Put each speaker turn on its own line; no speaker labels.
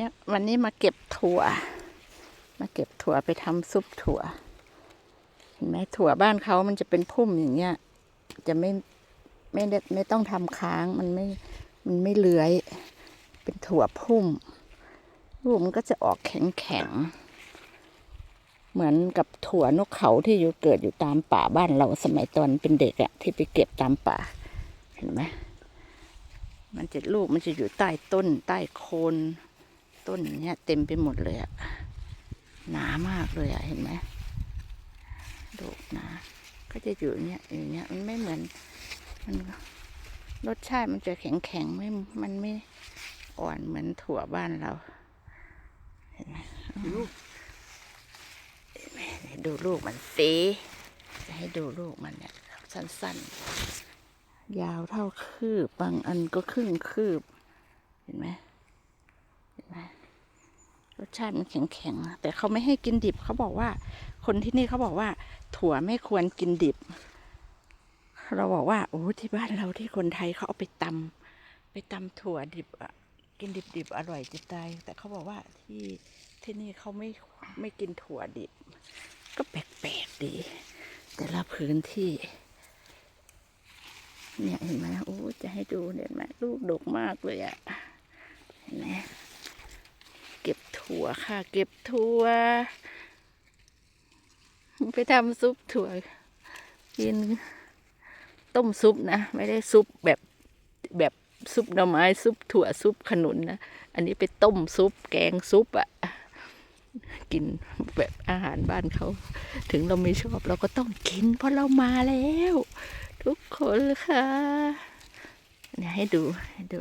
เนี่ยวันนี้มาเก็บถั่ว มาเก็บถั่วไปทำซุปถั่ว เห็นไหมถั่วบ้านเขามันจะเป็นพุ่มอย่างเงี้ย จะไม่ไม่ได้ไม่ต้องทำค้างมันไม่มันไม่เลื้อย เป็นถั่วพุ่มลูกมันก็จะออกแข็งแข็งเหมือนกับถั่วนกเขาที่อยู่เกิดอยู่ตามป่าบ้านเราสมัยตอนเป็นเด็กอะที่ไปเก็บตามป่า เห็นไหมมันจะลูกมันจะอยู่ใต้ต้นใต้โคน ต้นเนี้ยเต็มไปหมดเลยอะหนามากเลยอะเห็นไหมดูหนา ก็จะอยู่เนี้ยอย่างเนี้ยมันไม่เหมือนมันรสชาติมันจะแข็งแข็งไม่ มันไม่อ่อนเหมือนถั่วบ้านเรา เห็นไหมลูกดูลูกมันสิจะให้ดูลูกมันเนี่ย สั้นๆ ยาวเท่าคืบ บางอันก็ครึ่งคืบ เห็นไหม รสชาติมันแข็งๆ แต่เขาไม่ให้กินดิบ เขาบอกว่า คนที่นี่เขาบอกว่า ถั่วไม่ควรกินดิบ เราบอกว่าโอ้ที่บ้านเราที่คนไทยเขาเอาไปตำไปตำถั่วดิบอะกินดิบๆอร่อยจะตายแต่เขาบอกว่าที่ที่นี่เขาไม่ไม่กินถั่วดิบ ก็แปลกๆดี แต่ละพื้นที่ เนี่ยเห็นไหมโอ้จะให้ดูเห็นไหมลูกดกมากเลยอะเห็นไหม ถั่วค่ะ เก็บถั่ว ไปทำซุปถั่วกินต้มซุปนะ ไม่ได้ซุปแบบแบบซุปหน่อไม้ซุปถั่วซุปขนุนนะ อันนี้ไปต้มซุปแกงซุปอะกินแบบอาหารบ้านเขา ถึงเราไม่ชอบเราก็ต้องกิน เพราะเรามาแล้ว ทุกคนค่ะเนี่ยให้ดูให้ดู